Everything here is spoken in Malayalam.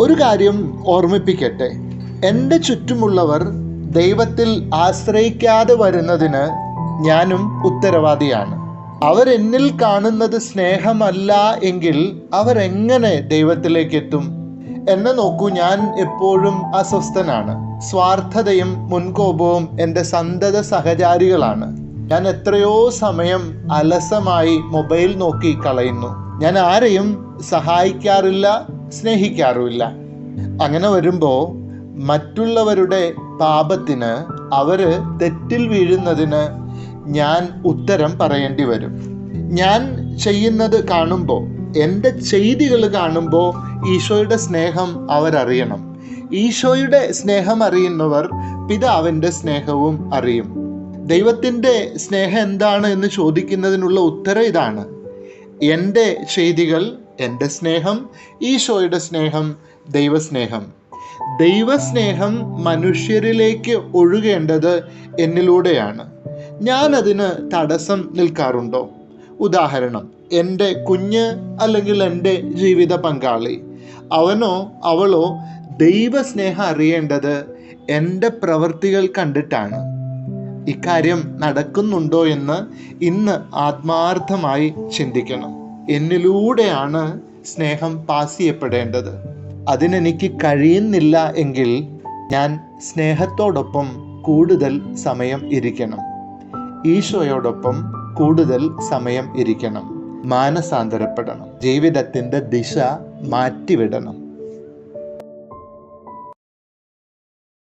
ഒരു കാര്യം ഓർമ്മിപ്പിക്കട്ടെ. എന്റെ ചുറ്റുമുള്ളവർ ദൈവത്തിൽ ആശ്രയിക്കാതെ വരുന്നതിന് ഞാനും ഉത്തരവാദിയാണ്. അവരെന്നിൽ കാണുന്നത് സ്നേഹമല്ല എങ്കിൽ അവരെങ്ങനെ ദൈവത്തിലേക്ക് എത്തും? എന്നെ നോക്കൂ ഞാൻ എപ്പോഴും അസ്വസ്ഥനാണ്. സ്വാർത്ഥതയും മുൻകോപവും എന്റെ സന്തത സഹചാരികളാണ്. ഞാൻ എത്രയോ സമയം അലസമായി മൊബൈൽ നോക്കി കളയുന്നു. ഞാൻ ആരെയും സഹായിക്കാറില്ല സ്നേഹിക്കാറുമില്ല. അങ്ങനെ വരുമ്പോൾ മറ്റുള്ളവരുടെ പാപത്തിന് അവർ തെറ്റിൽ വീഴുന്നതിന് ഞാൻ ഉത്തരം പറയേണ്ടി വരും. ഞാൻ ചെയ്യുന്നത് കാണുമ്പോൾ എന്റെ ചെയ്തികൾ കാണുമ്പോൾ ഈശോയുടെ സ്നേഹം അവരറിയണം. ഈശോയുടെ സ്നേഹം അറിയുന്നവർ പിതാവിന്റെ സ്നേഹവും അറിയും. ദൈവത്തിന്റെ സ്നേഹം എന്താണ് എന്ന് ചോദിക്കുന്നതിനുള്ള ഉത്തരം ഇതാണ്. എന്റെ ചെയ്തികൾ എന്റെ സ്നേഹം ഈശോയുടെ സ്നേഹം ദൈവസ്നേഹം. ദൈവസ്നേഹം മനുഷ്യരിലേക്ക് ഒഴുകേണ്ടത് എന്നിലൂടെയാണ്. ഞാൻ അതിന് തടസ്സം നിൽക്കാറുണ്ടോ? ഉദാഹരണം എന്റെ കുഞ്ഞ് അല്ലെങ്കിൽ എന്റെ ജീവിത പങ്കാളി. അവനോ അവളോ ദൈവസ്നേഹം അറിയേണ്ടത് എന്റെ പ്രവൃത്തികൾ കണ്ടിട്ടാണ്. ഇക്കാര്യം നടക്കുന്നുണ്ടോ എന്ന് ഇന്ന് ആത്മാർത്ഥമായി ചിന്തിക്കണം. എന്നിലൂടെയാണ് സ്നേഹം പാസ് ചെയ്യപ്പെടേണ്ടത്. അതിനെനിക്ക് കഴിയുന്നില്ല എങ്കിൽ ഞാൻ സ്നേഹത്തോടൊപ്പം കൂടുതൽ സമയം ഇരിക്കണം. ഈശോയോടൊപ്പം കൂടുതൽ സമയം ഇരിക്കണം. മാനസാന്തരപ്പെടണം. ജീവിതത്തിന്റെ ദിശ മാറ്റിവിടണം.